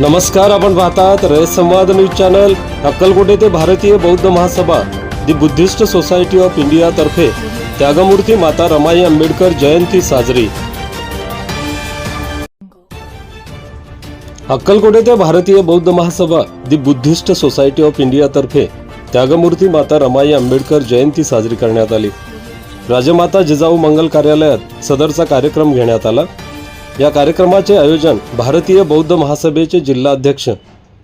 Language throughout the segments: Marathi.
नमस्कार आपण पाहतात रयत संवाद न्यूज चॅनल अक्कलकोटे ते Bharatiya Bauddha Mahasabha the Buddhist society of इंडियातर्फे त्यागमूर्ती माता रमाई आंबेडकर जयंती साजरी. अक्कलकोटे ते Bharatiya Bauddha Mahasabha the Buddhist society of इंडियातर्फे त्यागमूर्ती माता रमाई आंबेडकर जयंती साजरी करण्यात आली. राजमाता जिजाऊ मंगल कार्यालयात सदरचा कार्यक्रम घेण्यात आला. या कार्यक्रमाचे आयोजन भारतीय बौद्ध महासभेचे जिल्हाध्यक्ष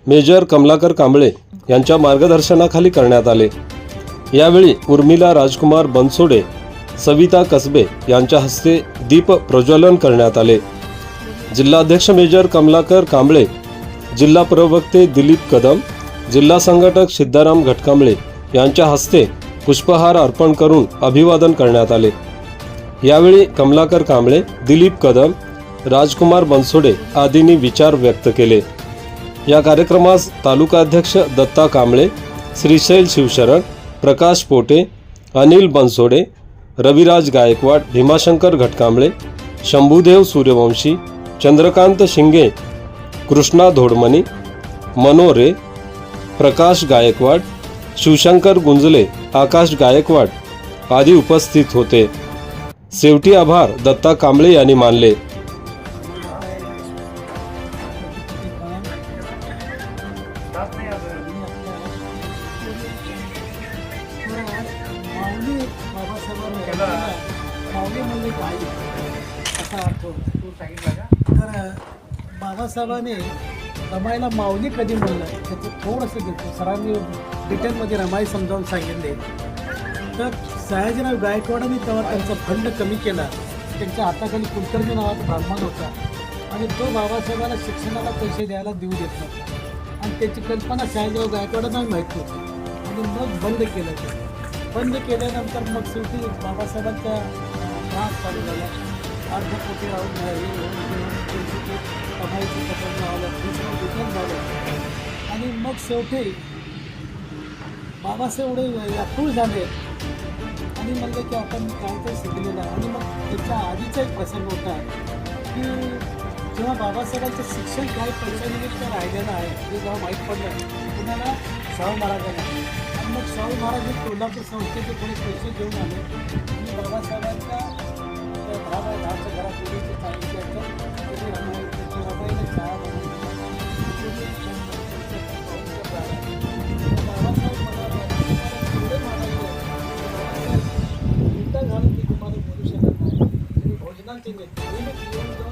मेजर कमलाकर कांबळे यांच्या मार्गदर्शनाखाली करण्यात आले. यावेळी उर्मिला राजकुमार बनसोडे सविता कसबे यांच्या हस्ते दीप प्रज्वलन करण्यात आले. जिल्हाध्यक्ष मेजर कमलाकर कांबळे जिल्हा प्रवक्ते दिलीप कदम जिल्हा संघटक सिद्धाराम घटकांबळे यांच्या हस्ते पुष्पहार अर्पण करून अभिवादन करण्यात आले. यावेळी कमलाकर कांबळे दिलीप कदम राजकुमार बनसोडे आदींनी विचार व्यक्त केले. या कार्यक्रमास तालुकाध्यक्ष दत्ता कांबळे श्रीशैल शिवशरण प्रकाश पोटे अनिल बनसोडे रविराज गायकवाड भीमाशंकर घटकांबळे शंभूदेव सूर्यवंशी चंद्रकांत शिंगे कृष्णा धोडमणी मनोरे प्रकाश गायकवाड शिवशंकर गुंजले आकाश गायकवाड आदी उपस्थित होते. शेवटी आभार दत्ता कांबळे यांनी मानले. माऊली बाबासाहेबांना माऊली म्हणजे काय असा अर्थ होतो. तर बाबासाहेबांनी रमाईला माऊली कधी म्हणलं त्याचं थोडंसं घेतो. सरांनी डिटेलमध्ये रमाई समजावून सांगितले. तर सयाजीराव गायकवाडांनी तेव्हा त्यांचा फंड कमी केला. त्यांच्या हाताखाली कुलकर्णी नावाचा ब्राह्मण होता. आणि तो बाबासाहेबांना शिक्षणाला पैसे द्यायला देऊ देत नव्हता. आणि त्याची कल्पना सयाजीराव गायकवाडांनाही माहीत होती. आणि मग बंद केलं ते. बंद केल्यानंतर मग शेवटी बाबासाहेबांचा त्रास चालू झाला. अर्ध कोटी राहून नाही होऊन घेऊन लावलं दुसरं झालं. आणि मग शेवटी बाबासाहेब एवढे व्याकुळ झाले. आणि म्हणलं की आपण काय काय शिकलेलं आहे. आणि मग त्याच्या आधीचा एक प्रसंग होता की जेव्हा बाबासाहेबांचं शिक्षण काही पैशानिमित्त राहिलेलं आहे हे जेव्हा माहीत पडलं पुण्याला शाहू महाराजांना. आणि मग शाहू महाराज हे कोल्हापूर संस्थेचे थोडे पैसे घेऊन आले आणि बाबासाहेबांच्या घराला दहाच्या घरात मुलीचे रमाईने चहा बाबासाहेब मला एवढे घालून मी तुम्हाला बोलू शकत नाही. भोजनाचे नेते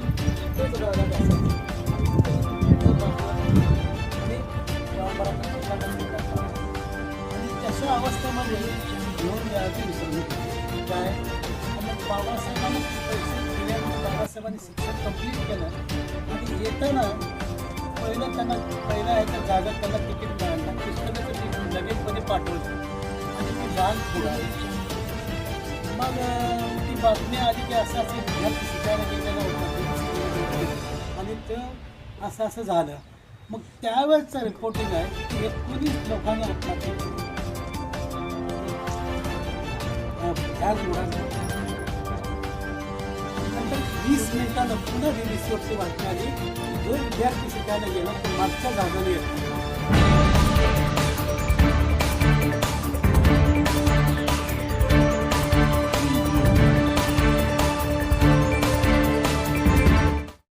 अवस्थेमध्ये घेऊन जायची विसरली काय? मग बाबासाहेबांनी पैसे बाबासाहेबांनी शिक्षण कंप्लीट केलं आणि येताना पहिलं त्यांना पहिल्या ह्याच्या जागा त्यांना तिकीट मिळालं. पुस्तकाचं तिकीट लगेचमध्ये पाठवलं आणि ती जाग पुढे मग ती बातमी आली की असं असं विद्यार्थी शिकायला गेलेला होता. आणि ते असं असं झालं. मग त्यावेळेचं रिपोर्टिंग आहे की एकोणीस लोकांना आत्महत्या आज उडाली नंतर वीस मिनिटानं पुन्हा ही रिसोर्सची बातमी आली. दोन विद्यार्थी शिकायला गेला. तर मागच्या जागाने येतो.